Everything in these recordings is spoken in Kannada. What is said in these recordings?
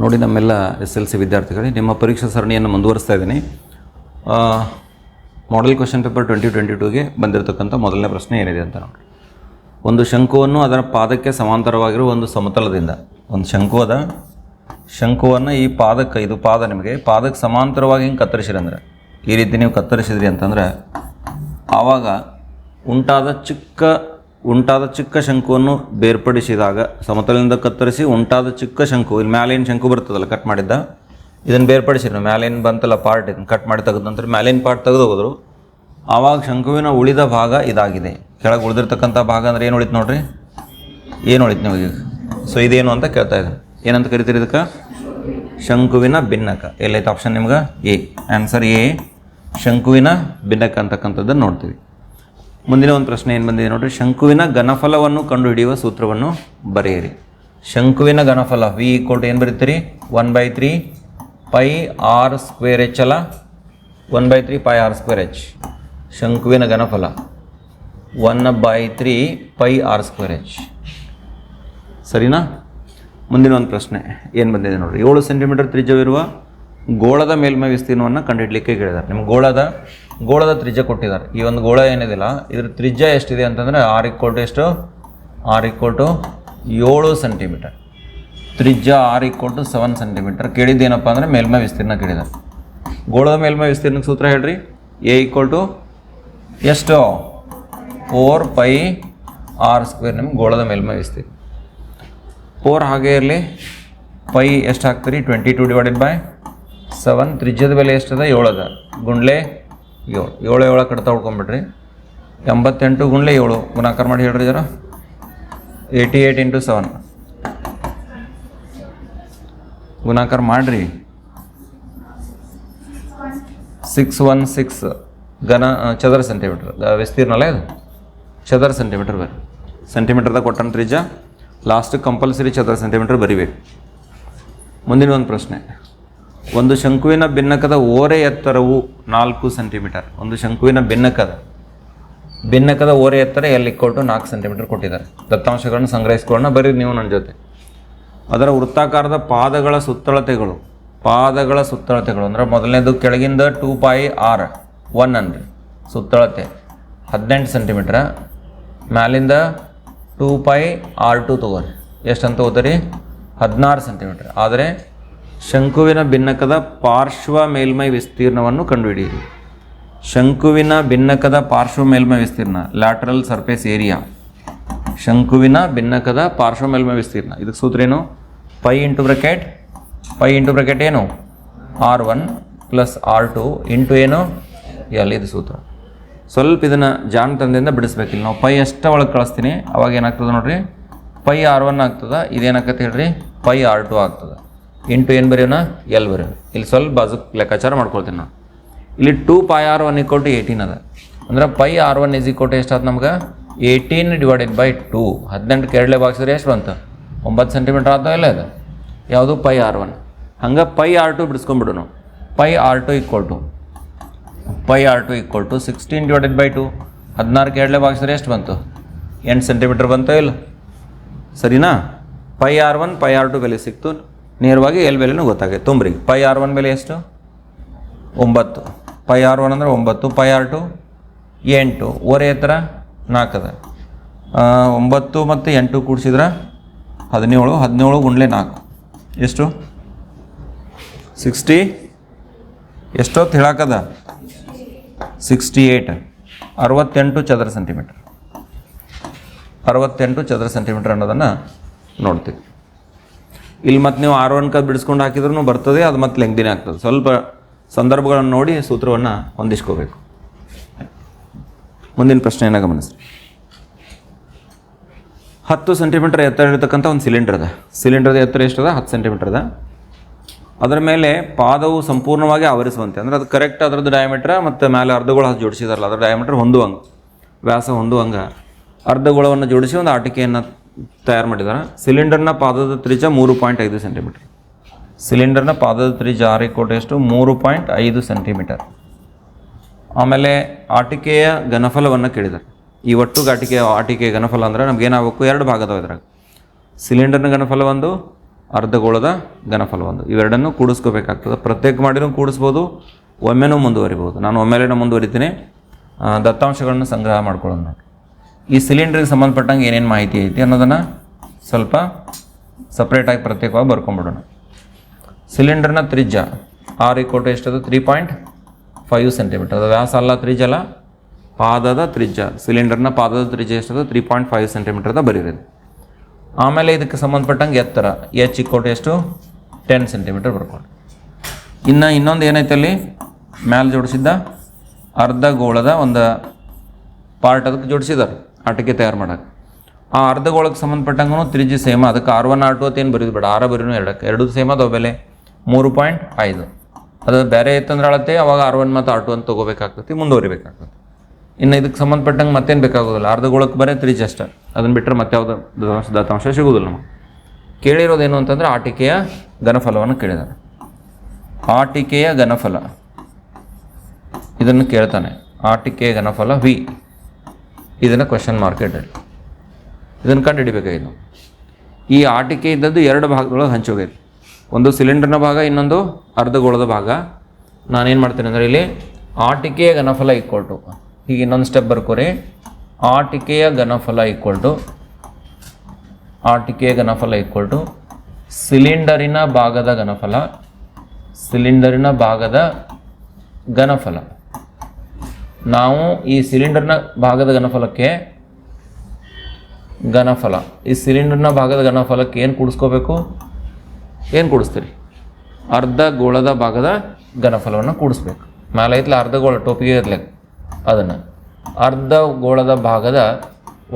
ನೋಡಿ ನಮ್ಮೆಲ್ಲ ಎಸ್ ಎಲ್ ಸಿ ವಿದ್ಯಾರ್ಥಿಗಳೇ, ನಿಮ್ಮ ಪರೀಕ್ಷಾ ಸರಣಿಯನ್ನು ಮುಂದುವರಿಸ್ತಾ ಇದ್ದೀನಿ. Model question paper twenty twenty ಟೂಗೆ ಬಂದಿರತಕ್ಕಂಥ ಮೊದಲನೇ ಪ್ರಶ್ನೆ ಏನಿದೆ ಅಂತ ನೋಡಿ ಒಂದು ಶಂಕುವನ್ನು ಅದರ ಪಾದಕ್ಕೆ ಸಮಾಂತರವಾಗಿರುವ ಒಂದು ಸಮತಲದಿಂದ, ಒಂದು ಶಂಕು ಅದ. ಶಂಕುವನ್ನು ಈ ಪಾದಕ್ಕೆ, ಇದು ಪಾದ ನಿಮಗೆ, ಪಾದಕ್ಕೆ ಸಮಾಂತರವಾಗಿ ಹಿಂಗೆ ಕತ್ತರಿಸಿರಿ ಅಂದರೆ? ಈ ರೀತಿ ನೀವು ಕತ್ತರಿಸಿದ್ರಿ ಅಂತಂದ್ರೆ, ಆವಾಗ ಉಂಟಾದ ಚಿಕ್ಕ ಉಂಟಾದ ಚಿಕ್ಕ ಶಂಕುವನ್ನು ಬೇರ್ಪಡಿಸಿದಾಗ ಸಮತಲದಿಂದ ಕತ್ತರಿಸಿ ಉಂಟಾದ ಚಿಕ್ಕ ಶಂಕು, ಇಲ್ಲಿ ಮ್ಯಾಲೇನು ಶಂಕು ಬರ್ತದಲ್ಲ ಕಟ್ ಮಾಡಿದ್ದ? ಇದನ್ನು ಬೇರ್ಪಡಿಸಿದ್ರು ಮ್ಯಾಲೇನು ಬಂತಲ್ಲ ಪಾರ್ಟ್ ಇದನ್ನು ಕಟ್ ಮಾಡಿ ತೆಗೆದ ನಂತರ ಮ್ಯಾಲಿನ ಪಾರ್ಟ್ ತೆಗೆದು ಹೋದರು. ಆವಾಗ ಶಂಕುವಿನ ಉಳಿದ ಭಾಗ ಇದಾಗಿದೆ. ಕೆಳಗೆ ಉಳಿದಿರ್ತಕ್ಕಂಥ ಭಾಗ ಅಂದ್ರೆ ಏನು ಉಳಿತು ನೋಡ್ರಿ? ಏನು ಉಳಿತು ನಿಮಗೆ ಸೊ ಇದೇನು ಅಂತ ಕೇಳ್ತಾ ಇದ್ದಾರೆ ಏನಂತ ಕರಿತೀರಿ ಇದಕ್ಕೆ? ಶಂಕುವಿನ ಭಿನ್ನಕ. ಎಲ್ಲೈತೆ ಆಪ್ಷನ್ ನಿಮ್ಗೆ? ಎ ಆನ್ಸರ್ ಎ ಶಂಕುವಿನ ಭಿನ್ನಕ ಅಂತಕ್ಕಂಥದ್ದನ್ನು ನೋಡ್ತೀವಿ. ಮುಂದಿನ ಒಂದು ಪ್ರಶ್ನೆ ಏನು ಬಂದಿದೆ ನೋಡಿರಿ. ಶಂಕುವಿನ ಘನಫಲವನ್ನು ಕಂಡುಹಿಡಿಯುವ ಸೂತ್ರವನ್ನು ಬರೆಯಿರಿ. ಶಂಕುವಿನ ಘನಫಲ ವಿ ಈಕ್ವಲ್ ಟು ಏನು ಬರೀತೀರಿ? One by three pi r square h ಅಲ್ಲ? One by three pi r square h ಶಂಕುವಿನ ಘನಫಲ. One by three pi r square h ಸರಿನಾ? ಮುಂದಿನ ಒಂದು ಪ್ರಶ್ನೆ ಏನು ಬಂದಿದೆ ನೋಡಿರಿ. ಏಳು ಸೆಂಟಿಮೀಟರ್ ತ್ರಿಜ್ಯವಿರುವ ಗೋಳದ ಮೇಲ್ಮೈ ವಿಸ್ತೀರ್ಣವನ್ನು ಕಂಡುಹಿಡಲಿಕ್ಕೆ ಕೇಳಿದ್ದಾರೆ ನಿಮ್ಮ ಗೋಳದ ಗೋಳದ ತ್ರಿಜ್ಯ ಕೊಟ್ಟಿದ್ದಾರೆ. ಈ ಒಂದು ಗೋಳ ಏನಿದಿಲ್ಲ, ಇದ್ರ ತ್ರಿಜ್ಯ ಎಷ್ಟಿದೆ ಅಂತಂದರೆ ಆರ್ ಇಕ್ವಲ್ ಟು ಎಷ್ಟು? ಆರ್ ಇಕ್ವಲ್ ಟು ಏಳು ಸೆಂಟಿಮೀಟರ್. ತ್ರಿಜ್ಯ r equal to seven centimetre. ಕೇಳಿದ್ದೇನಪ್ಪ ಅಂದರೆ ಮೇಲ್ಮೈ ವಿಸ್ತೀರ್ಣ ಕೇಳಿದ್ದಾರೆ. ಗೋಳದ ಮೇಲ್ಮೈ ವಿಸ್ತೀರ್ಣಕ್ಕೆ ಸೂತ್ರ ಹೇಳ್ರಿ. ಎ ಈಕ್ವಲ್ ಟು ಎಷ್ಟು? ಫೋರ್ ಪೈ ಆರ್ ಸ್ಕ್ವೇರ್ ನಿಮ್ಗೆ ಗೋಳದ ಮೇಲ್ಮೈ ವಿಸ್ತೀರ್ಣ. ಫೋರ್ ಹಾಗೆ ಇರಲಿ. ಪೈ ಎಷ್ಟು ಹಾಕ್ತೀರಿ? Twenty two divided by seven. ತ್ರಿಜ್ಯದ ಬೆಲೆ ಎಷ್ಟದ? ಏಳದ. ಗುಂಡ್ಲೆ ಏಳು ಏಳು ಏಳು ಕಡ್ತಾ ಉಳ್ಕೊಂಬಿಡ್ರಿ. ಎಂಬತ್ತೆಂಟು ಗುಂಡ್ಲೆ ಏಳು. ಗುಣಾಕಾರ ಮಾಡಿ ಹೇಳ್ರಿ ಜರ. ಏಯ್ಟಿ ಏಯ್ಟ್ ಇಂಟು ಸೆವೆನ್ ಗುಣಾಕಾರ ಮಾಡಿರಿ. ಸಿಕ್ಸ್ ಒನ್ ಸಿಕ್ಸ್ ಘನ ಚದರ ಸೆಂಟಿಮೀಟ್ರ್ ವಿಸ್ತೀರ್ಣ ಅಲ್ಲ ಇದು? ಚದರ ಸೆಂಟಿಮೀಟ್ರ್ ಬರ್ರಿ. ಸೆಂಟಿಮೀಟ್ರ್ದಾಗ ಕೊಟ್ಟನ ರೀಜ ಲಾಸ್ಟ್ ಕಂಪಲ್ಸರಿ ಚದರ ಸೆಂಟಿಮೀಟ್ರ್ ಬರಿಬೇಕು. ಮುಂದಿನ ಒಂದು ಪ್ರಶ್ನೆ. ಒಂದು ಶಂಕುವಿನ ಭಿನ್ನಕದ ಓರೆ ಎತ್ತರವು ನಾಲ್ಕು ಸೆಂಟಿಮೀಟರ್. ಒಂದು ಶಂಕುವಿನ ಭಿನ್ನಕದ ಭಿನ್ನಕದ ಓರೆ ಎತ್ತರ ಎಲ್ಲಿ ಕೊಟ್ಟು ನಾಲ್ಕು ಸೆಂಟಿಮೀಟರ್ ಕೊಟ್ಟಿದ್ದಾರೆ. ದತ್ತಾಂಶಗಳನ್ನು ಸಂಗ್ರಹಿಸ್ಕೊಳ್ಳೋಣ, ಬರೀ ನೀವು ನನ್ನ ಜೊತೆ. ಅದರ ವೃತ್ತಾಕಾರದ ಪಾದಗಳ ಸುತ್ತಳತೆಗಳು ಪಾದಗಳ ಸುತ್ತಳತೆಗಳು, ಅಂದರೆ ಮೊದಲನೇದು ಕೆಳಗಿಂದ ಟೂ ಪೈ ಆರ್, ಒನ್ ಅನ್ರಿ ಸುತ್ತಳತೆ, ಹದಿನೆಂಟು ಸೆಂಟಿಮೀಟ್ರ, ಮ್ಯಾಲಿಂದ ಟೂ ಪೈ ಆರ್ ಟು ತೊಗೋರಿ. ಎಷ್ಟಂತ ಹೋದ್ರಿ ಹದಿನಾರು ಸೆಂಟಿಮೀಟ್ರ್. ಆದರೆ ಶಂಕುವಿನ ಭಿನ್ನಕದ ಪಾರ್ಶ್ವ ಮೇಲ್ಮೈ ವಿಸ್ತೀರ್ಣವನ್ನು ಕಂಡುಹಿಡಿಯಿರಿ. ಶಂಕುವಿನ ಭಿನ್ನಕದ ಪಾರ್ಶ್ವ ಮೇಲ್ಮೈ ವಿಸ್ತೀರ್ಣ ಲ್ಯಾಟ್ರಲ್ ಸರ್ಫೇಸ್ ಏರಿಯಾ ಶಂಕುವಿನ ಭಿನ್ನಕದ ಪಾರ್ಶ್ವ ಮೇಲ್ಮೈ ವಿಸ್ತೀರ್ಣ. ಇದಕ್ಕೆ ಸೂತ್ರ ಏನು? Pi into bracket pi into bracket ಏನು? R one plus r two into ಏನು? ಎಲ್ ಇದು ಸೂತ್ರ. ಸ್ವಲ್ಪ ಇದನ್ನು ಜಾಣತನದಿಂದ ಬಿಡಿಸ್ಬೇಕಿಲ್ಲ ನಾವು ಪೈ ಅಷ್ಟ ಒಳಗೆ ಕಳಿಸ್ತೀನಿ. ಅವಾಗ ಏನಾಗ್ತದೆ ನೋಡ್ರಿ? ಪೈ ಆರ್ ಒನ್ ಆಗ್ತದೆ ಇದೇನಾಗತ್ತೆ ಹೇಳ್ರಿ? ಪೈ ಆರ್ ಟು ಆಗ್ತದೆ. ಇಂಟು ಏನು ಬರೆಯೋಣ? ಎಲ್ ಬರೆಯೋಣ? ಇಲ್ಲಿ ಸ್ವಲ್ಪ ಬಾಜು ಲೆಕ್ಕಾಚಾರ ಮಾಡ್ಕೊಳ್ತೀನಿ ನಾವು ಇಲ್ಲಿ two pi r one equal to eighteen ಅದ. ಅಂದ್ರೆ pi r one is equal to ಎಷ್ಟು ಆಯ್ತು ನಮ್ಗೆ? ಏಯ್ಟೀನ್ ಡಿವೈಡೆಡ್ ಬೈ ಟೂ ಹದಿನೆಂಟು ಕೆರಳೆ ಬಾಗಿಸಿದ್ರೆ ಎಷ್ಟು ಬಂತು? ಒಂಬತ್ತು ಸೆಂಟಿಮೀಟ್ರ್ ಆಗ್ತಾವ ಇಲ್ಲ ಅದು ಯಾವುದು? ಪೈ ಆರ್ ಒನ್ ಹಂಗೆ pi R two ಬಿಡಿಸ್ಕೊಂಡ್ಬಿಡೋನು pi r two equal to pi r two equal to sixteen divided by two ಹದಿನಾರು ಕೆರಳೆ ಬಾಗಿಸಿದ್ರೆ ಎಷ್ಟು ಬಂತು? ಎಂಟು ಸೆಂಟಿಮೀಟ್ರ್ ಬಂತೋ ಇಲ್ಲ? ಸರಿನಾ? Pi r one pi r two ಬೆಲೆ ಸಿಕ್ತು. ನೇರವಾಗಿ ಎಲ್ ಬೆಲೆನೂ ಗೊತ್ತಾಗುತ್ತೆ. ತುಂಬ್ರಿ. ಪೈ ಆರ್ ಒನ್ ಬೆಲೆ ಎಷ್ಟು? ಒಂಬತ್ತು. ಪೈ ಆರ್ ಒನ್ ಅಂದರೆ ಒಂಬತ್ತು. ಪೈ ಆರ್ ಟು ಎಂಟು. ಓರೆ ಎತ್ತರ? ನಾಲ್ಕದ. ಒಂಬತ್ತು ಮತ್ತು ಎಂಟು ಕೂಡಿಸಿದ್ರೆ ಹದಿನೇಳು. ಹದಿನೇಳು ಗುಂಡ್ಲೆ ನಾಲ್ಕು. ಎಷ್ಟು? ಸಿಕ್ಸ್ಟಿ. ಎಷ್ಟೊತ್ತು ಹೇಳಕ್ಕದ ಸಿಕ್ಸ್ಟಿ ಏಯ್ಟ್ ಅರವತ್ತೆಂಟು ಚದರ ಸೆಂಟಿಮೀಟರ್. ಅರವತ್ತೆಂಟು ಚದರ ಸೆಂಟಿಮೀಟರ್ ಅನ್ನೋದನ್ನು ನೋಡ್ತೀವಿ. ಇಲ್ಲಿ ಮತ್ತು ನೀವು ಆರ್ ಒನ್ ಕ ಬಿಡಿಸ್ಕೊಂಡು ಹಾಕಿದ್ರೂ ಬರ್ತದೆ, ಅದು ಮತ್ತೆ ಲೆಂಗ್ದಿನೇ ಆಗ್ತದೆ. ಸ್ವಲ್ಪ ಸಂದರ್ಭಗಳನ್ನು ನೋಡಿ ಸೂತ್ರವನ್ನು ಹೊಂದಿಸ್ಕೋಬೇಕು. ಮುಂದಿನ ಪ್ರಶ್ನೆಯನ್ನು ಗಮನಿಸ್ರಿ. ಹತ್ತು ಸೆಂಟಿಮೀಟರ್ ಎತ್ತರ ಇರತಕ್ಕಂಥ ಒಂದು ಸಿಲಿಂಡರ್ ಅದ. ಸಿಲಿಂಡರ್ದ ಎತ್ತರ ಎಷ್ಟದ? ಹತ್ತು ಸೆಂಟಿಮೀಟರ್ ಅದ ಅದರ ಮೇಲೆ ಪಾದವು ಸಂಪೂರ್ಣವಾಗಿ ಆವರಿಸುವಂತೆ, ಅಂದರೆ ಅದು ಕರೆಕ್ಟ್ ಅದರದ್ದು ಡಯಾಮೀಟ್ರ ಮತ್ತು ಮೇಲೆ ಅರ್ಧಗೋಳ ಜೋಡಿಸಿದಾರಲ್ಲ, ಅದರ ಡಯಾಮೀಟ್ರ್ ಹೊಂದುವಂಗೆ, ವ್ಯಾಸ ಹೊಂದುವಂಗೆ, ಅರ್ಧಗೋಳವನ್ನು ಜೋಡಿಸಿ ಒಂದು ಆಟಿಕೆಯನ್ನು ತಯಾರು ಮಾಡಿದ್ದಾರೆ ಸಿಲಿಂಡರ್ನ ಪಾದದ ತ್ರಿಜ್ಯ ಮೂರು ಪಾಯಿಂಟ್ ಐದು ಸೆಂಟಿಮೀಟರ್. ಸಿಲಿಂಡರ್ನ ಪಾದದ ತ್ರಿಜ ಆರಿ ಇಕ್ವಲ್ ಟು ಎಷ್ಟು ಮೂರು ಪಾಯಿಂಟ್ ಐದು ಸೆಂಟಿಮೀಟರ್. ಆಮೇಲೆ ಆಟಿಕೆಯ ಘನಫಲವನ್ನು ಕೇಳಿದ್ದಾರೆ ಈ ಒಟ್ಟು ಆಟಿಕೆಯ ಆಟಿಕೆಯ ಘನಫಲ ಅಂದರೆ ನಮ್ಗೆ ಏನಾಗಬೇಕು? ಎರಡು ಭಾಗದ ಇದ್ರಾಗ. ಸಿಲಿಂಡರ್ನ ಘನಫಲ ಒಂದು, ಅರ್ಧಗೋಳದ ಘನಫಲ ಒಂದು. ಇವೆರಡನ್ನು ಕೂಡಿಸ್ಕೋಬೇಕಾಗ್ತದೆ. ಪ್ರತ್ಯೇಕ ಮಾಡಿನೂ ಕೂಡಿಸ್ಬೋದು, ಒಮ್ಮೆನೂ ಮುಂದುವರಿಬೋದು. ನಾನು ಒಮ್ಮೆಲೇನೂ ಮುಂದುವರಿತೀನಿ. ದತ್ತಾಂಶಗಳನ್ನು ಸಂಗ್ರಹ ಮಾಡ್ಕೊಳ್ಳೋಣ ಈ ಸಿಲಿಂಡ್ರಿಗೆ ಸಂಬಂಧಪಟ್ಟಂಗೆ ಏನೇನು ಮಾಹಿತಿ ಐತಿ ಅನ್ನೋದನ್ನು ಸ್ವಲ್ಪ ಸಪ್ರೇಟಾಗಿ ಪ್ರತ್ಯೇಕವಾಗಿ ಬರ್ಕೊಂಬಿಡೋಣ. ಸಿಲಿಂಡರ್ನ ತ್ರಿಜ್ಯ, ಆರ್ ಕೋಟೆ ಎಷ್ಟದು? ತ್ರೀ ಪಾಯಿಂಟ್ ಫೈವ್ ಸೆಂಟಿಮೀಟರ್ ಅದು ವ್ಯಾಸ ಅಲ್ಲ ತ್ರಿಜ್ಯ ಅಲ್ಲ? ಪಾದದ ತ್ರಿಜ್ಯ. ಸಿಲಿಂಡರ್ನ ಪಾದದ ತ್ರಿಜ್ಯ ಎಷ್ಟದು? ತ್ರೀ ಪಾಯಿಂಟ್ ಫೈವ್ ಸೆಂಟಿಮೀಟರ್ದ ಬರೀರೋದು. ಆಮೇಲೆ ಇದಕ್ಕೆ ಸಂಬಂಧಪಟ್ಟಂಗೆ ಎತ್ತರ. ಎಚ್ ಕೋಟೆ ಎಷ್ಟು? ಟೆನ್ ಸೆಂಟಿಮೀಟರ್ ಬರ್ಕೊಂಡು. ಇನ್ನು ಇನ್ನೊಂದು ಏನೈತೆ ಅಲ್ಲಿ? ಮ್ಯಾಲೆ ಜೋಡಿಸಿದ್ದ ಅರ್ಧ ಗೋಳದ ಒಂದು ಪಾರ್ಟ್ ಅದಕ್ಕೆ ಜೋಡಿಸಿದಾರೆ ಆಟಿಕೆ ತಯಾರು ಮಾಡೋಕೆ ಆ ಅರ್ಧಗೋಳಕ್ಕೆ ಸಂಬಂಧಪಟ್ಟಂಗೂ ತ್ರಿಜಿ ಸೇಮ. ಅದಕ್ಕೆ ಆರ್ ಒನ್, ಆರ್ ಟು ಅಂತ ಏನು ಬರೀದು ಬೇಡ. ಆರ ಬರೀನು ಎರಡಕ್ಕೆ ಎರಡು ಸೇಮ್, ಅದು ಬೆಲೆ ಮೂರು ಪಾಯಿಂಟ್ ಐದು. ಅದು ಬೇರೆ ಇತ್ತಂದ್ರೆ ಅಳತೆ, ಅವಾಗ ಆರ್ ಒನ್ ಮತ್ತು ಆರ್ ಟು ಅಂತ ತೊಗೋಬೇಕಾಗ್ತತಿ ಮುಂದುವರಿಬೇಕಾಗ್ತದೆ. ಇನ್ನು ಇದಕ್ಕೆ ಸಂಬಂಧಪಟ್ಟಂಗೆ ಮತ್ತೇನು ಬೇಕಾಗೋದಿಲ್ಲ. ಅರ್ಧಗೋಳಕ್ಕೆ ಬರೀ ತ್ರಿಜಿ ಅಷ್ಟೇ. ಅದನ್ನು ಬಿಟ್ಟರೆ ಮತ್ತೆ ಯಾವುದು ದತ್ತಾಂಶ ಸಿಗೋದಿಲ್ಲ ನಮಗೆ. ಕೇಳಿರೋದೇನು ಅಂತಂದ್ರೆ ಆಟಿಕೆಯ ಘನಫಲವನ್ನು ಕೇಳಿದ್ದಾರೆ. ಆಟಿಕೆಯ ಘನಫಲ. ಇದನ್ನು ಕೇಳ್ತಾನೆ. ಆಟಿಕೆಯ ಘನಫಲ ವಿ. ಇದನ್ನು ಕ್ವಶನ್ ಮಾರ್ಕ್ ಇಡಲಿ ಇದನ್ನು ಕಂಡು ಹಿಡಿಬೇಕಾಗಿತ್ತು ಈ ಆಟಿಕೆ ಇದ್ದದ್ದು ಎರಡು ಭಾಗದೊಳಗೆ ಹಂಚೋಗೈತಿ ಒಂದು ಸಿಲಿಂಡರ್ನ ಭಾಗ, ಇನ್ನೊಂದು ಅರ್ಧಗೋಳದ ಭಾಗ. ನಾನೇನು ಮಾಡ್ತೀನಿ ಅಂದರೆ ಇಲ್ಲಿ ಆಟಿಕೆಯ ಘನಫಲ ಈಕ್ವಲ್ ಟು ಹೀಗೆ ಇನ್ನೊಂದು ಸ್ಟೆಪ್ ಬರ್ಕೋರಿ. ಆಟಿಕೆಯ ಘನಫಲ ಈಕ್ವಲ್ ಟು ಆಟಿಕೆಯ ಘನಫಲ ಈಕ್ವಲ್ ಟು ಸಿಲಿಂಡರಿನ ಭಾಗದ ಘನಫಲ ಸಿಲಿಂಡರಿನ ಭಾಗದ ಘನಫಲ. ನಾವು ಈ ಸಿಲಿಂಡರ್ನ ಭಾಗದ ಘನಫಲಕ್ಕೆ ಘನಫಲ. ಈ ಸಿಲಿಂಡರ್ನ ಭಾಗದ ಘನಫಲಕ್ಕೆ ಏನು ಕೂಡಿಸ್ಕೋಬೇಕು? ಏನು ಕೂಡಿಸ್ತೀರಿ? ಅರ್ಧ ಗೋಳದ ಭಾಗದ ಘನಫಲವನ್ನು ಕೂಡಿಸ್ಬೇಕು. ಮೇಲೆ ಐತ್ಲ ಅರ್ಧ ಗೋಳ ಟೋಪಿಗೆ ಇರ್ಲಿಕ್ಕೆ ಅದನ್ನು ಅರ್ಧ ಗೋಳದ ಭಾಗದ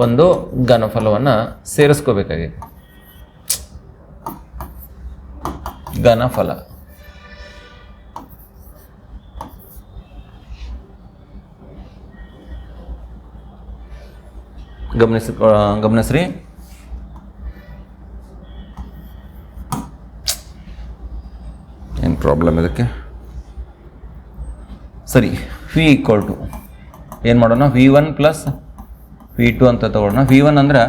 ಒಂದು ಘನಫಲವನ್ನು ಸೇರಿಸ್ಕೋಬೇಕಾಗಿದೆ ಘನಫಲ. ಗಮನಿಸಿ ಗಮನಿಸ್ರಿ. ಏನು ಪ್ರಾಬ್ಲಮ್ ಇದಕ್ಕೆ? ಸರಿ ವಿ ಈಕ್ವಲ್ ಟು ಏನು ಮಾಡೋಣ? V one plus V two ಅಂತ ತಗೊಳ್ಳೋಣ ವಿ ಒನ್ ಅಂದರೆ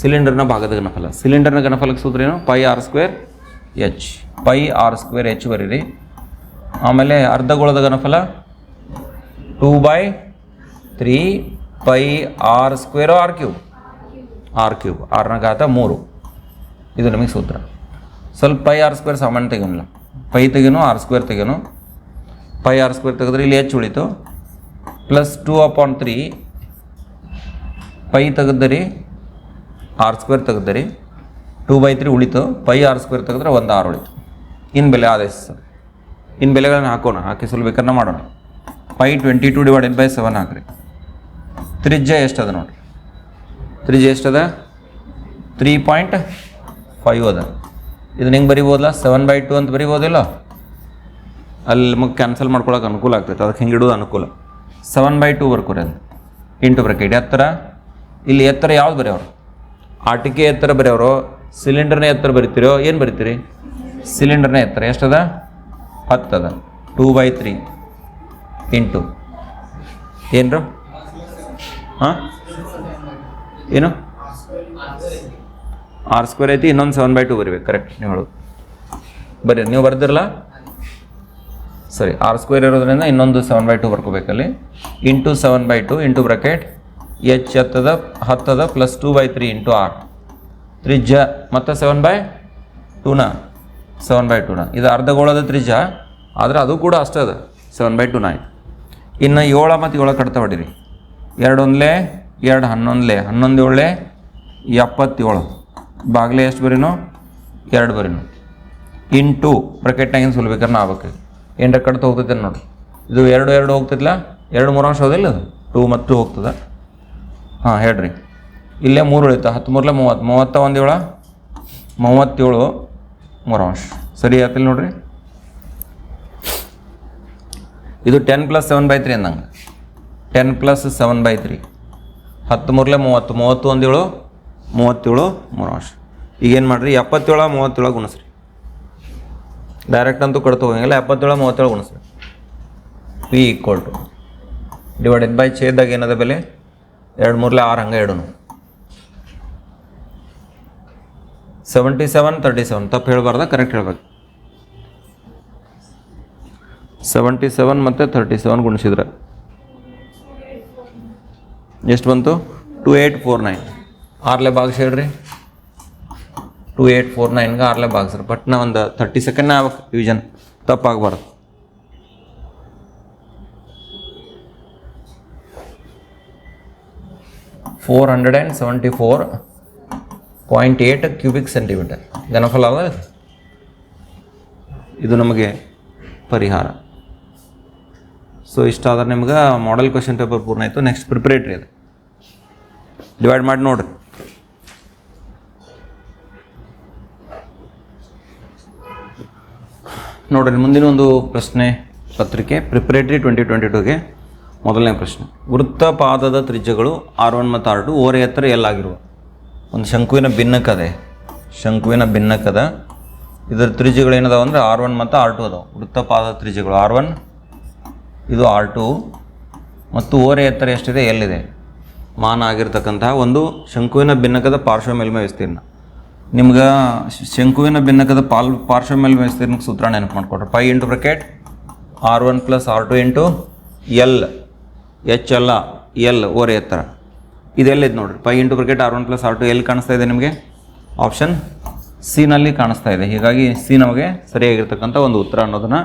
ಸಿಲಿಂಡರ್ನ ಭಾಗದ ಗಣಫಲ ಸಿಲಿಂಡರ್ನ ಗಣಫಲಕ್ಕೆ ಸೂತ್ರ ಏನು? Pi r square h pi r square h ಬರೀರಿ. ಆಮೇಲೆ ಅರ್ಧಗೋಳದ ಗಣಫಲ two by three pi r square r cube. R cube ಆರ್ನ ಘಾತ ಮೂರು. ಇದು ನಮಗೆ ಸೂತ್ರ. ಸ್ವಲ್ಪ ಪೈ ಆರ್ ಸ್ಕ್ವೇರ್ ಸಾಮಾನ್ಯ ತೆಗೆಯಲ್ಲ ಪೈ ತೆಗೆನು ಆರ್ ಸ್ಕ್ವೇರ್ ತೆಗೆನು ಪೈ ಆರ್ ಸ್ಕ್ವೇರ್ ತೆಗೆದ್ರೆ ಇಲ್ಲಿ ಹೆಚ್ಚು ಉಳಿತು. Plus two upon three. Pi ತೆಗೆದರಿ r square ತೆಗೆದ್ರಿ ಟೂ ಬೈ ತ್ರೀ ಉಳಿತು. ಪೈ ಆರ್ ಸ್ಕ್ವೇರ್ ತೆಗೆದ್ರೆ ಒಂದು ಆರು ಉಳಿತು. ಇನ್ನು ಬೆಲೆ ಆದೇಶ ಇನ್ನು ಬೆಲೆಗಳನ್ನು ಹಾಕೋಣ, ಹಾಕಿ ಬೇಕನ್ನ ಮಾಡೋಣ. Pi twenty two divided by seven ಹಾಕ್ರಿ ತ್ರಿಜ್ಯ ಎಷ್ಟದ ನೋಡಿರಿ? ತ್ರಿಜ್ಯ ಎಷ್ಟದ? ತ್ರೀ ಪಾಯಿಂಟ್ ಫೈವ್ ಅದ. ಇದನ್ನ ಹೆಂಗೆ ಬರಿಬೋದಲ್ಲ ಸೆವೆನ್ ಬೈ ಟು ಅಂತ ಬರಿಬೋದಿಲ್ಲ? ಅಲ್ಲಿ ನಮಗೆ ಕ್ಯಾನ್ಸಲ್ ಮಾಡ್ಕೊಳಕ್ಕೆ ಅನುಕೂಲ ಆಗ್ತೈತೆ. ಅದಕ್ಕೆ ಹಿಂಗೆ ಇಡೋದು ಅನುಕೂಲ? ಸೆವೆನ್ ಬೈ ಟು ಬರ್ಕೋರಿ ಅದು. ಇಂಟು ಬ್ರಕೆಟ್ ಎತ್ತರ? ಇಲ್ಲಿ ಎತ್ತರ ಯಾವ್ದು ಬರೆಯವರು? ಆಟಿಕೆ ಎತ್ತರ ಬರೆಯವರು? ಸಿಲಿಂಡರ್ನ ಎತ್ತರ ಬರಿತೀರೋ? ಏನು ಬರಿತೀರಿ? ಸಿಲಿಂಡರ್ನ ಎತ್ತರ. ಎಷ್ಟದ? ಹತ್ತದ. ಟೂ ಬೈ ತ್ರೀ ಇಂಟು ಏನ್ರು? ಹಾಂ? ಏನು? ಆರ್ ಸ್ಕ್ವೇರ್ ಐತಿ, ಇನ್ನೊಂದು ಸೆವೆನ್ ಬೈ ಟೂ ಬರಿಬೇಕು ಕರೆಕ್ಟ್ ನೀವು ಹೇಳೋದು ಬರ್ರಿ, ನೀವು ಬರ್ದಿರಲ್ಲ? ಸರಿ ಆರ್ ಸ್ಕ್ವೇರ್ ಇರೋದ್ರಿಂದ ಇನ್ನೊಂದು seven by two ಬರ್ಕೋಬೇಕಲ್ಲಿ. Into seven by two into bracket h ಹತ್ತದ ಹತ್ತದ plus two by three into r ತ್ರಿಜ್ಯ, ಮತ್ತು ಸೆವೆನ್ ಬೈ ಟೂನ ಸೆವೆನ್ ಬೈ ಟೂನ ಇದು ಅರ್ಧಗೋಳದ ತ್ರಿಜ್ಯ, ಆದರೆ ಅದು ಕೂಡ ಅಷ್ಟೇ ಅದ. ಸೆವೆನ್ ಬೈ ಟೂನ ನೈನ್ ಇನ್ನು ಏಳ ಮತ್ತು ಏಳ ಕಡ್ತಾ ಹೊಡೀರಿ. ಎರಡು ಒಂದ್ಲೆ ಎರಡು ಹನ್ನೊಂದ್ಲೆ ಹನ್ನೊಂದು ಏಳೆ ಎಪ್ಪತ್ತೇಳು. ಬಾಗಿಲೆ ಎಷ್ಟು ಬರೀನು? ಎರಡು ಬರೀನು. ಇಂಟು ಬ್ರಕೆಟ್ನಾಗಿನ ಸುಲ್ಬೇಕಾರೆ ನಾ ಆಗ್ಬೇಕು? ಎಂಟು ಕಡೆ ಹೋಗ್ತೈತೆ ನೋಡಿ ಇದು ಎರಡು ಎರಡು ಹೋಗ್ತಿದ್ಲ ಎರಡು ಮೂರು ಅಂಶ ಹೋದಿಲ್ಲ ಅದು? ಟೂ ಮತ್ತು ಟೂ ಹೋಗ್ತದೆ? ಹಾಂ, ಹೇಳ್ರಿ. ಇಲ್ಲೇ ಮೂರು ಉಳಿತು ಹತ್ತು ಮೂವತ್ತು. ಮೂವತ್ತ ಒಂದು ಏಳು ಮೂವತ್ತೇಳು ಮೂರು ಅಂಶ. ಸರಿ ಆಯ್ತಿಲ್ಲ ನೋಡ್ರಿ. ಇದು ten plus seven by three ಅಂದಂಗೆ. Ten plus seven by three ಹತ್ತು ಮೂರಲೆ ಮೂವತ್ತು ಮೂವತ್ತು ಒಂದೇಳು, ಮೂವತ್ತೇಳು ಮೂರು ವರ್ಷ ಈಗೇನು ಮಾಡಿರಿ? ಎಪ್ಪತ್ತೇಳು, ಮೂವತ್ತೇಳು ಗುಣಿಸ್ರಿ. ಡೈರೆಕ್ಟ್ ಅಂತೂ ಕಡ್ತು ಹೋಗಂಗಿಲ್ಲ, ಎಪ್ಪತ್ತೇಳು, ಮೂವತ್ತೇಳು ಗುಣಿಸ್ರಿ. Pi equal to divided by ಛೇದಾಗ ಏನದ ಬೆಲೆ? ಎರಡು ಮೂರಲೆ ಆರು ಹಂಗೆ ಎರಡು ಸೆವೆಂಟಿ ಸೆವೆನ್ ತರ್ಟಿ ಸೆವೆನ್ ತಪ್ಪು ಹೇಳಬಾರ್ದ ಕರೆಕ್ಟ್ ಹೇಳ್ಬೇಕು. ಸೆವೆಂಟಿ ಸೆವೆನ್ ಮತ್ತು ತರ್ಟಿ ಸೆವೆನ್ ಗುಣಿಸಿದ್ರೆ. ಎಷ್ಟು ಬಂತು ಟು ಏಯ್ಟ್ ಫೋರ್ ನೈನ್ ಆರ್ಲೆ ಭಾಗಿಸಿ ಹೇಳ್ರಿ. ಟು ಏಯ್ಟ್ ಫೋರ್ ನೈನ್ಗೆ ಆರ್ಲೆ ಭಾಗಿಸ್ರಿ ಬಟ್ ನಾ ಒಂದು ತರ್ಟಿ ಸೆಕೆಂಡ್ನ ಆಗ್ಬೇಕು division ತಪ್ಪಾಗಬಾರ್ದು. Four hundred and seventy four point eight cubic centimetre ಘನಫಲ ಅಲ್ಲ? ಇದು ನಮಗೆ ಪರಿಹಾರ. ಸೊ ಇಷ್ಟಾದ್ರೆ ನಿಮ್ಗೆ ಮಾಡೆಲ್ ಕ್ವಶನ್ ಪೇಪರ್ ಪೂರ್ಣ ಆಯಿತು. ನೆಕ್ಸ್ಟ್ ಪ್ರಿಪ್ರೇಟ್ರಿ ಅದು. ಡಿವೈಡ್ ಮಾಡಿ ನೋಡ್ರಿ. ನೋಡ್ರಿ ಮುಂದಿನ ಒಂದು ಪ್ರಶ್ನೆ, ಪತ್ರಿಕೆ. ಪ್ರಿಪ್ರೇಟ್ರಿ ಟ್ವೆಂಟಿ ಟ್ವೆಂಟಿ ಟೂಗೆ ಮೊದಲನೇ ಪ್ರಶ್ನೆ. ವೃತ್ತಪಾದದ ತ್ರಿಜ್ಯಗಳು ಆರ್ ಒನ್ ಮತ್ತು ಆರ್ ಟು ಓರೆ ಎತ್ತರ ಎಲ್ಲಾಗಿರುವ ಒಂದು ಶಂಕುವಿನ ಭಿನ್ನಕದೆ, ಶಂಕುವಿನ ಭಿನ್ನಕದ ಇದರ ತ್ರಿಜ್ಯಗಳು ಏನದಾವ ಅಂದರೆ ಆರ್ ಒನ್ ಮತ್ತು ಆರ್ ಟು ಅದಾವೆ. ವೃತ್ತಪಾದ ತ್ರಿಜ್ಯಗಳು ಆರ್ ಒನ್ ಇದು ಆರ್ ಟು ಮತ್ತು ಓರೆ ಎತ್ತರ ಎಷ್ಟಿದೆ? ಎಲ್ಲಿದೆ? ಮಾನ ಆಗಿರ್ತಕ್ಕಂತಹ ಒಂದು ಶಂಕುವಿನ ಭಿನ್ನಕದ ಪಾರ್ಶ್ವ ಮೇಲ್ಮೈ ವಿಸ್ತೀರ್ಣ. ನಿಮ್ಗೆ ಶಂಕುವಿನ ಭಿನ್ನಕದ ಪಾಲ್ ಪಾರ್ಶ್ವ ಮೇಲ್ಮೈ ವಿಸ್ತೀರ್ಣಕ್ಕೆ ಸೂತ್ರ ನೆನಪು ಮಾಡಿಕೊಡ್ರಿ. Pi into bracket, R one plus R two into L. H L L, ಓರೆ ಎತ್ತರ. ಇದೆಲ್ಲಿದೆ ನೋಡ್ರಿ? Pi into bracket, R one plus R two ಎಲ್ಲಿ ಕಾಣಿಸ್ತಾ ಇದೆ ನಿಮಗೆ? ಆಪ್ಷನ್ ಸಿನಲ್ಲಿ ಕಾಣಿಸ್ತಾ ಇದೆ. ಹೀಗಾಗಿ ಸಿ ನಮಗೆ ಸರಿಯಾಗಿರ್ತಕ್ಕಂಥ ಒಂದು ಉತ್ತರ ಅನ್ನೋದನ್ನು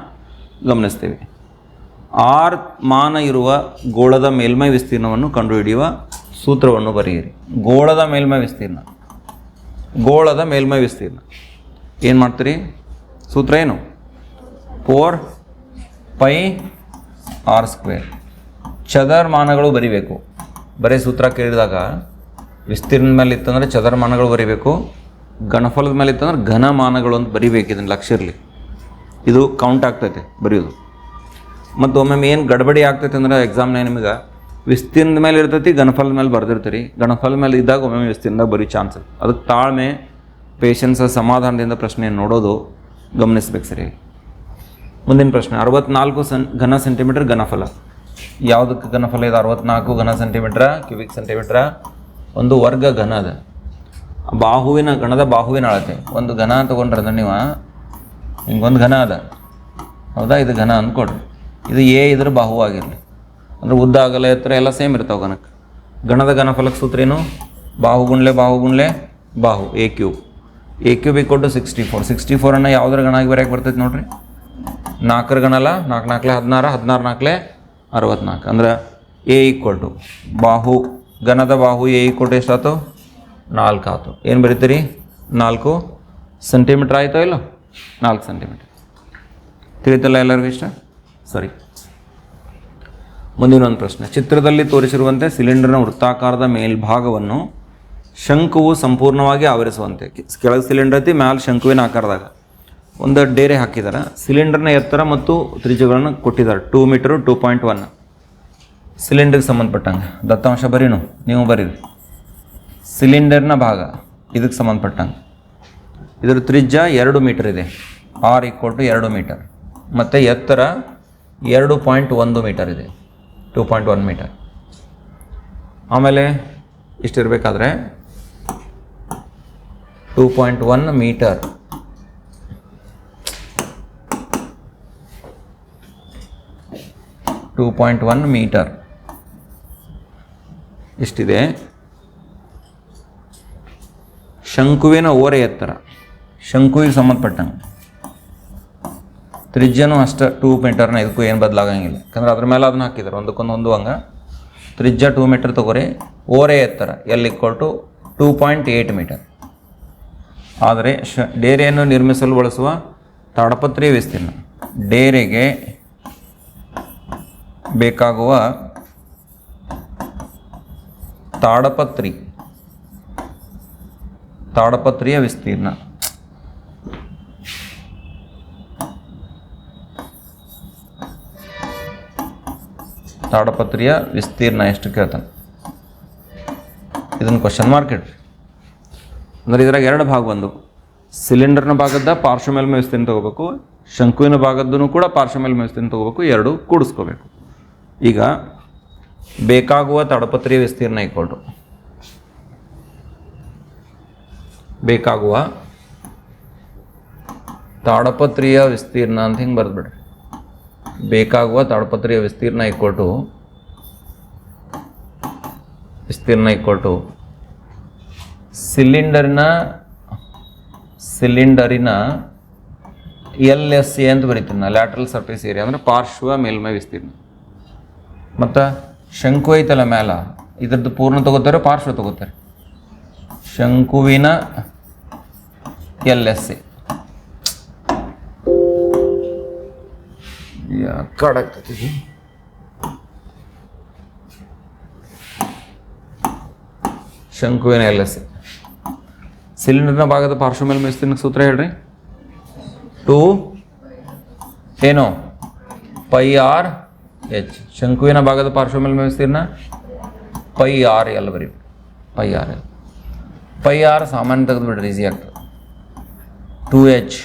ಗಮನಿಸ್ತೀವಿ. ಆರ್ ಮಾನ ಇರುವ ಗೋಳದ ಮೇಲ್ಮೈ ವಿಸ್ತೀರ್ಣವನ್ನು ಕಂಡುಹಿಡಿಯುವ ಸೂತ್ರವನ್ನು ಬರೆಯಿರಿ. ಗೋಳದ ಮೇಲ್ಮೈ ವಿಸ್ತೀರ್ಣ. ಗೋಳದ ಮೇಲ್ಮೈ ವಿಸ್ತೀರ್ಣ. ಏನು ಮಾಡ್ತೀರಿ? ಸೂತ್ರ ಏನು? Four pi R square. ಚದರ್ಮಾನಗಳು ಬರಿಬೇಕು. ಬರೀ ಸೂತ್ರ ಕೇಳಿದಾಗ ವಿಸ್ತೀರ್ಣದ ಮೇಲೆ ಇತ್ತಂದರೆ ಚದರ್ಮಾನಗಳು ಬರಿಬೇಕು, ಘನಫಲದ ಮೇಲೆ ಇತ್ತಂದ್ರೆ ಘನಮಾನಗಳು ಅಂತ ಬರಿಬೇಕು ಇದನ್ನು ಲಕ್ಷ ಇರಲಿ. ಇದು ಕೌಂಟ್ ಆಗ್ತೈತೆ ಬರೆಯೋದು. ಮತ್ತು ಒಮ್ಮೊಮ್ಮೆ ಏನು ಗಡಬಡಿ ಆಗ್ತೈತೆ ಅಂದ್ರೆ ಎಕ್ಸಾಮ್ನೇ ನಿಮಗೆ ವಿಸ್ತೀರ್ಣದ ಮೇಲೆ ಇರ್ತೈತಿ ಗಣಫಲದ ಮೇಲೆ ಬರ್ದಿರ್ತೀರಿ ಗಣಫಲದ ಮೇಲೆ ಇದ್ದಾಗ ಒಮ್ಮೊಮ್ಮೆ ವಿಸ್ತೀರ್ಣದಾಗ ಬರೀ ಚಾನ್ಸ್ ಅದಕ್ಕೆ ತಾಳ್ಮೆ ಪೇಷನ್ಸ್ ಸಮಾಧಾನದಿಂದ ಪ್ರಶ್ನೆ ನೋಡೋದು ಗಮನಿಸ್ಬೇಕು ಸರಿ. ಮುಂದಿನ ಪ್ರಶ್ನೆ, ಅರವತ್ನಾಲ್ಕು ಸೆನ್, ಘನ ಸೆಂಟಿಮೀಟರ್ ಘನಫಲ. ಯಾವುದಕ್ಕೆ ಘನಫಲ ಇದೆ? ಅರವತ್ನಾಲ್ಕು ಘನ ಸೆಂಟಿಮೀಟ್ರ ಕ್ಯೂಬಿಕ್ ಸೆಂಟಿಮೀಟ್ರ ಒಂದು ವರ್ಗ ಘನ ಅದ. ಬಾಹುವಿನ ಗಣದ ಬಾಹುವಿನ ಅಳತೆ. ಒಂದು ಘನ ತಗೊಂಡ್ರೆ ನೀವು ಹಿಂಗೊಂದು ಘನ ಅದ. ಹೌದಾ? ಇದು ಘನ ಅಂದ್ಕೊಡ್ರಿ ಇದು ಎ ಇದ್ರ ಬಾಹು ಆಗಿರಲಿ. ಅಂದ್ರೆ ಉದ್ದ ಅಗಲ, ಎತ್ತರ ಎಲ್ಲ ಸೇಮ್ ಇರ್ತಾವೆ ಗಣಕ್ಕೆ ಗಣದ ಘನಫಲಕ ಸೂತ್ರ ಏನು? ಬಾಹು ಗುಣ್ಲೆ ಬಾಹು ಗುಣ್ಲೆ, ಬಾಹು, ಎ ಕ್ಯೂಬ್. ಎ ಕ್ಯೂಬ್ ಕೊಟ್ಟು ಸಿಕ್ಸ್ಟಿ ಫೋರ್. ಸಿಕ್ಸ್ಟಿ ಫೋರನ್ನು ಯಾವುದ್ರ ಗಣ ಆಗಿ ಬರೆಯಕ್ಕೆ ಬರ್ತೈತೆ ನೋಡ್ರಿ? ನಾಲ್ಕರ ಗಣ ಅಲ್ಲ, ನಾಲ್ಕು ನಾಲ್ಕಲೆ ಹದಿನಾರು ಹದಿನಾರು ನಾಲ್ಕಲೆ ಅರವತ್ನಾಲ್ಕು ಅಂದ್ರೆ ಎ ಈಕ್ವಲ್ ಟು ಬಾಹು, ಘನದ ಬಾಹು ಎ ಈಕ್ವಲ್ ಟು ಎಷ್ಟಾಯ್ತು? ನಾಲ್ಕು ಆಯ್ತು. ಏನು ಬರೀತೀರಿ? ನಾಲ್ಕು ಸೆಂಟಿಮೀಟ್ರ್ ಆಯಿತೋ ಇಲ್ಲ? ನಾಲ್ಕು ಸೆಂಟಿಮೀಟ್ರ್ ತಿಳಿತಲ್ಲ ಎಲ್ಲರಿಗೂ ಇಷ್ಟ? ಸರಿ. ಮುಂದಿನ ಒಂದು ಪ್ರಶ್ನೆ. ಚಿತ್ರದಲ್ಲಿ ತೋರಿಸಿರುವಂತೆ ಸಿಲಿಂಡರ್ನ ವೃತ್ತಾಕಾರದ ಮೇಲ್ಭಾಗವನ್ನು ಶಂಕುವು ಸಂಪೂರ್ಣವಾಗಿ ಆವರಿಸುವಂತೆ. ಕೆಳಗೆ ಸಿಲಿಂಡರ್ ಐತಿ, ಮ್ಯಾಲೆ ಶಂಕುವಿನ ಆಕಾರದಾಗ. ಒಂದು ಡೇರೆ ಹಾಕಿದ್ದಾರೆ ಸಿಲಿಂಡರ್ನ ಎತ್ತರ ಮತ್ತು ತ್ರಿಜ್ಯಗಳನ್ನು ಕೊಟ್ಟಿದ್ದಾರೆ. Two metre, two point one. ಸಿಲಿಂಡರ್ಗೆ ಸಂಬಂಧಪಟ್ಟಂಗೆ. ದತ್ತಾಂಶ ಬರೀನು, ನೀವು ಬರೀರಿ. ಸಿಲಿಂಡರ್ನ ಭಾಗ, ಇದಕ್ಕೆ ಸಂಬಂಧಪಟ್ಟಂಗೆ. ಇದರ ತ್ರಿಜ್ಯ ಎರಡು ಮೀಟರ್ ಇದೆ. ಆರ್ ಈಕ್ವಲ್ ಟು ಎರಡು ಮೀಟರ್. ಮತ್ತು ಎತ್ತರ ಎರಡು ಪಾಯಿಂಟ್ ಒಂದು ಮೀಟರ್ ಇದೆ. Two point one metre. ಆಮೇಲೆ ಇಷ್ಟಿರಬೇಕಾದ್ರೆ two point one metre. Two point one metre. ಇಷ್ಟಿದೆ. ಶಂಕುವಿನ ಓರೆ ಎತ್ತರ ಶಂಕುವಿಗೆ ಸಂಬಂಧಪಟ್ಟಂಗೆ. ತ್ರಿಜ್ಯನೂ ಅಷ್ಟೇ ಟೂ ಮೀಟರ್ನ ಇದಕ್ಕೂ ಏನು ಬದಲಾಗಂಗಿಲ್ಲ. ಯಾಕಂದ್ರೆ ಅದ್ರ ಮೇಲೆ ಅದನ್ನ ಹಾಕಿದ್ದಾರೆ ಒಂದಕ್ಕೊಂದು ಹೊಂದುವಂಗ ತ್ರಿಜ್ಯ ಟೂ ಮೀಟರ್ ತಗೋರಿ. ಓರೆ ಎತ್ತರ. ಎಲ್ಲಿ ಕೊಟ್ಟು ಟು ಪಾಯಿಂಟ್ ಏಯ್ಟ್ ಮೀಟರ್ ಆದರೆ ಶ, ಡೇರೆಯನ್ನು ನಿರ್ಮಿಸಲು ಬಳಸುವ ತಾಡಪತ್ರಿ ವಿಸ್ತೀರ್ಣ. ಡೇರೆಗೆ ಬೇಕಾಗುವ ತಾಡಪತ್ರಿ. ತಾಡಪತ್ರಿಯ ವಿಸ್ತೀರ್ಣ. ತಾಡಪತ್ರಿಯ ವಿಸ್ತೀರ್ಣ ಎಷ್ಟು ಕೇಳ್ತಾನೆ? ಇದನ್ನು ಕ್ವಶನ್ ಮಾರ್ಕ್ ಇಡ್ರಿ. ಅಂದ್ರೆ ಇದ್ರಾಗ ಎರಡು ಭಾಗ ಒಂದು ಸಿಲಿಂಡರ್ನ ಭಾಗದ ಪಾರ್ಶ್ವ ಮೇಲ್ಮೈ ವಿಸ್ತೀರ್ಣ ತೊಗೋಬೇಕು, ಶಂಕುವಿನ ಭಾಗದ್ದೂ ಕೂಡ ಪಾರ್ಶ್ವ ಮೇಲ್ಮೈ ವಿಸ್ತೀರ್ಣ ತಗೋಬೇಕು, ಎರಡು ಕೂಡಿಸ್ಕೋಬೇಕು. ಈಗ, ಬೇಕಾಗುವ ತಾಡಪತ್ರಿಯ ವಿಸ್ತೀರ್ಣ ಇಕ್ಕೊಟ್ಟು ಬೇಕಾಗುವ ತಾಡಪತ್ರಿಯ ವಿಸ್ತೀರ್ಣ ಅಂತ ಹಿಂಗೆ ಬರೆದ್ಬಿಡ್ರಿ ಬೇಕಾಗುವ ತಾಡಪತ್ರಿಯ ವಿಸ್ತೀರ್ಣ ಇಕ್ವಲ್ ಟು ವಿಸ್ತೀರ್ಣ ಇಕ್ವಲ್ ಟು ಸಿಲಿಂಡರಿನ ಸಿಲಿಂಡರಿನ ಎಲ್ ಎಸ್ ಎ ಅಂತ ಬರಿತೀನಿ ನಾನು ಲ್ಯಾಟ್ರಲ್ ಸರ್ಫೇಸ್ ಏರಿಯಾ ಅಂದರೆ ಪಾರ್ಶ್ವ ಮೇಲ್ಮೈ ವಿಸ್ತೀರ್ಣ. ಮತ್ತು ಶಂಕು ಐತಲ್ಲ ಇದ್ರದ್ದು ಪೂರ್ಣ ತಗೋತಾರೆ, ಪಾರ್ಶ್ವ ತಗೋತಾರೆ. ಶಂಕುವಿನ ಎಲ್ ಎಸ್ ಎ ಯಾಕಾಡಾಗ್ತೈತಿ ಇದು? ಶಂಕುವಿನ ಎಲ್ ಎಸ್. ಸಿಲಿಂಡರ್ನ ಭಾಗದ ಪಾರ್ಶ್ವ ಮೇಲೆ ವಿಸ್ತೀರ್ಣಕ್ಕೆ ಸೂತ್ರ ಹೇಳ್ರಿ. ಟು. ಏನು? Pi R H. ಶಂಕುವಿನ ಭಾಗದ ಪಾರ್ಶ್ವ ಮೇಲ್ಮೈ ವಿಸ್ತೀರ್ಣ ಪೈ ಆರ್ ಎಲ್ ಬರೀ. Pi R L. Pi R ಸಾಮಾನ್ಯ ತೆಗೆದು ಬಿಡ್ರಿ ಈಸಿ ಆಗ್ತದೆ. ಟು ಎಚ್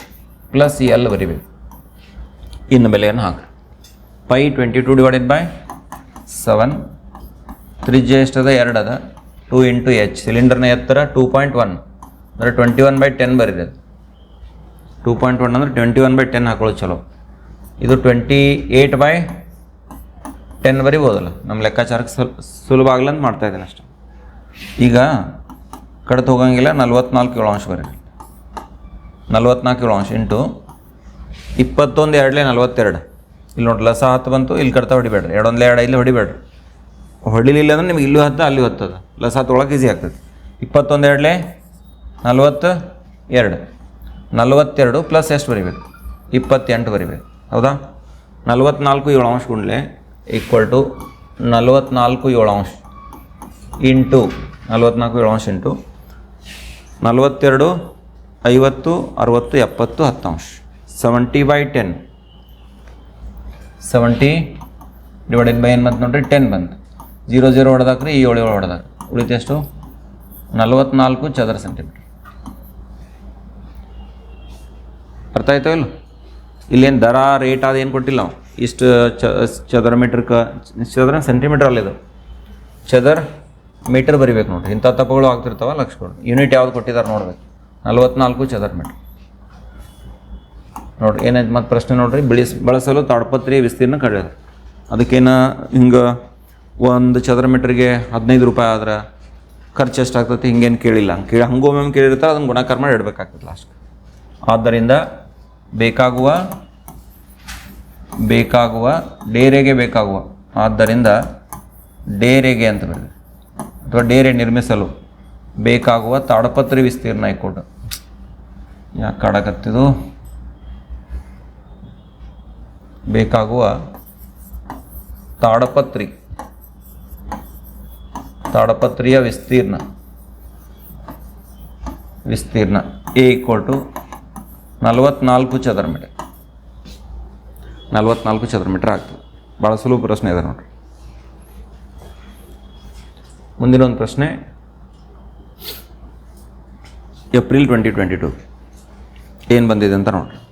ಪ್ಲಸ್ ಎಲ್ ಬರಿಬೇಕು. ಇನ್ನು ಬೆಲೆಯನ್ನು ಹಾಕಿ. Pi twenty two divided by seven ತ್ರಿಜ್ಯ ಎಷ್ಟದ? ಎರಡು ಅದ ಟೂ ಇಂಟು ಎಚ್ ಸಿಲಿಂಡರ್ನ ಎತ್ತರ ಟೂ ಪಾಯಿಂಟ್ ಒನ್ ಅಂದರೆ ಟ್ವೆಂಟಿ ಒನ್ ಬೈ ಟೆನ್ ಬರೀರಿ ಅದು. ಟೂ ಪಾಯಿಂಟ್ ಒನ್ ಅಂದರೆ ಟ್ವೆಂಟಿ ಒನ್ ಬೈ ಟೆನ್ ಹಾಕೊಳ್ಳೋದು ಚಲೋ. ಇದು ಟ್ವೆಂಟಿ ಏಯ್ಟ್ ಬೈ ಟೆನ್ ಬರಿಬೋದಲ್ಲ. ನಮ್ಮ ಲೆಕ್ಕಾಚಾರಕ್ಕೆ ಸುಲ್, ಸುಲಭ ಆಗಲ್ಲ ಅಂತ ಮಾಡ್ತಾ ಇದ್ದೀನಿ ಅಷ್ಟೆ. ಈಗ ಕಡೆ ಹೋಗಂಗಿಲ್ಲ, ನಲ್ವತ್ನಾಲ್ಕು ಏಳು ಅಂಶ ಬರೀರಿ ನಲ್ವತ್ನಾಲ್ಕು ಏಳು ಅಂಶ. ಇಂಟು ಇಪ್ಪತ್ತೊಂದು, ಎರಡಲೇ ನಲ್ವತ್ತೆರಡು. ಇಲ್ಲಿ ನೋಡಿ ಲಸ ಹತ್ತು ಬಂತು, ಇಲ್ಲಿ ಕಡ್ತಾ ಹೊಡಿಬೇಡ್ರಿ. ಎರಡೊಂದಲೇ ಎರಡು, ಇಲ್ಲಿ ಹೊಡಿಬೇಡ್ರಿ. ಹೊಡಿಲಿಲ್ಲ ಅಂದ್ರೆ ನಿಮ್ಗೆ ಇಲ್ಲೂ ಹತ್ತು, ಅಲ್ಲಿ ಹತ್ತದ. ಲಸ ಒಳಗೆ ಈಸಿ ಆಗ್ತದೆ. ಇಪ್ಪತ್ತೊಂದು, ಎರಡಲೇ ನಲ್ವತ್ತು, ಎರಡು. ನಲ್ವತ್ತೆರಡು ಪ್ಲಸ್ ಎಷ್ಟು ಬರಿಬೇಕು? ಇಪ್ಪತ್ತೆಂಟು ಬರಿಬೇಕು. ಹೌದಾ? ನಲ್ವತ್ನಾಲ್ಕು ಏಳು ಅಂಶ ಗುಂಡ್ಲೆ ಈಕ್ವಲ್ ಟು ನಲ್ವತ್ನಾಲ್ಕು ಏಳು ಅಂಶ ಇಂಟು, ನಲ್ವತ್ನಾಲ್ಕು ಏಳು ಅಂಶ ಇಂಟು, ನಲವತ್ತೆರಡು, ಐವತ್ತು, ಅರುವತ್ತು, ಎಪ್ಪತ್ತು ಹತ್ತಾಂಶ seventy by ten seventy divided by ಏನು ಬಂತು ನೋಡಿರಿ ಟೆನ್ ಬಂತು. ಜೀರೋ ಜೀರೋ ಹೊಡೆದಾಕ್ರಿ ಈ ಏಳು ಏಳು ಹೊಡೆದಾಕ. ಉಳಿತು ಎಷ್ಟು? ನಲ್ವತ್ನಾಲ್ಕು ಚದರ ಸೆಂಟಿಮೀಟರ್ ಅರ್ಥ ಆಯ್ತಾ ಇಲ್ಲ ಇಲ್ಲೇನು ದರ ರೇಟ್ ಅದೇನು ಕೊಟ್ಟಿಲ್ಲ ನಾವು ಇಷ್ಟು ಚ, ಚದರ ಮೀಟ್ರ್ಕ ಚದರ ಸೆಂಟಿಮೀಟರ್ ಅಲ್ಲಿದು ಚದರ್ ಮೀಟರ್ ಬರಿಬೇಕು ನೋಡಿರಿ. ಇಂಥ ತಪ್ಪುಗಳು ಆಗ್ತಿರ್ತಾವ ಲಕ್ಷ ಕೊಡಿ ಯೂನಿಟ್ ಯಾವ್ದು ಕೊಟ್ಟಿದ್ದಾರೆ ನೋಡ್ಬೇಕು. ನಲ್ವತ್ನಾಲ್ಕು ಚದರ ಮೀಟ್ರ್ ನೋಡ್ರಿ ಏನಾಯ್ತು ಮತ್ತೆ ಪ್ರಶ್ನೆ ನೋಡಿರಿ ಬಿಳಿಸ್ ಬಳಸಲು ತಾಡ್ಪತ್ರಿ ವಿಸ್ತೀರ್ಣ ಕಳೆಯೋದು ಅದಕ್ಕೇನು ಹಿಂಗೆ ಒಂದು ಚದರ ಮೀಟ್ರಿಗೆ ಹದಿನೈದು ರೂಪಾಯಿ ಆದ್ರೆ ಖರ್ಚು ಎಷ್ಟಾಗ್ತೈತಿ ಹಿಂಗೇನು ಕೇಳಿಲ್ಲ. ಹಂಗೆ ಕೇಳಿ ಹಂಗೊಮ್ಮೆ ಕೇಳಿರ್ತಾರೆ ಅದನ್ನು ಗುಣಾಕಾರ ಮಾಡಿ ಇಡಬೇಕಾಗ್ತದೆ ಲಾಸ್ಟ್ ಆದ್ದರಿಂದ ಬೇಕಾಗುವ ಬೇಕಾಗುವ, ಡೇರೆಗೆ ಬೇಕಾಗುವ. ಆದ್ದರಿಂದ ಡೇರೆಗೆ ಅಂತ ಬರ್ತದೆ ಅಥವಾ ಡೇರೆ ನಿರ್ಮಿಸಲು ಬೇಕಾಗುವ ತಾಡಪತ್ರಿ ವಿಸ್ತೀರ್ಣ ಕೊಟ್ಟು ಯಾಕೆ ಕಾಡಕತ್ತಿದು ಬೇಕಾಗುವ ತಾಡಪತ್ರಿ. ತಾಡಪತ್ರಿಯ ವಿಸ್ತೀರ್ಣ. ವಿಸ್ತೀರ್ಣ. ಎ ಈಕ್ವಲ್ ಟು ನಲವತ್ನಾಲ್ಕು ಚದರ ಮೀಟರ್. ನಲವತ್ನಾಲ್ಕು ಚದರ ಮೀಟರ್ ಆಗ್ತದೆ. ಭಾಳ ಸುಲಭ ಪ್ರಶ್ನೆ ಇದೆ ನೋಡ್ರಿ. ಮುಂದಿನ ಒಂದು ಪ್ರಶ್ನೆ. April twenty twenty two. ಏನು ಬಂದಿದೆ ಅಂತ ನೋಡ್ರಿ.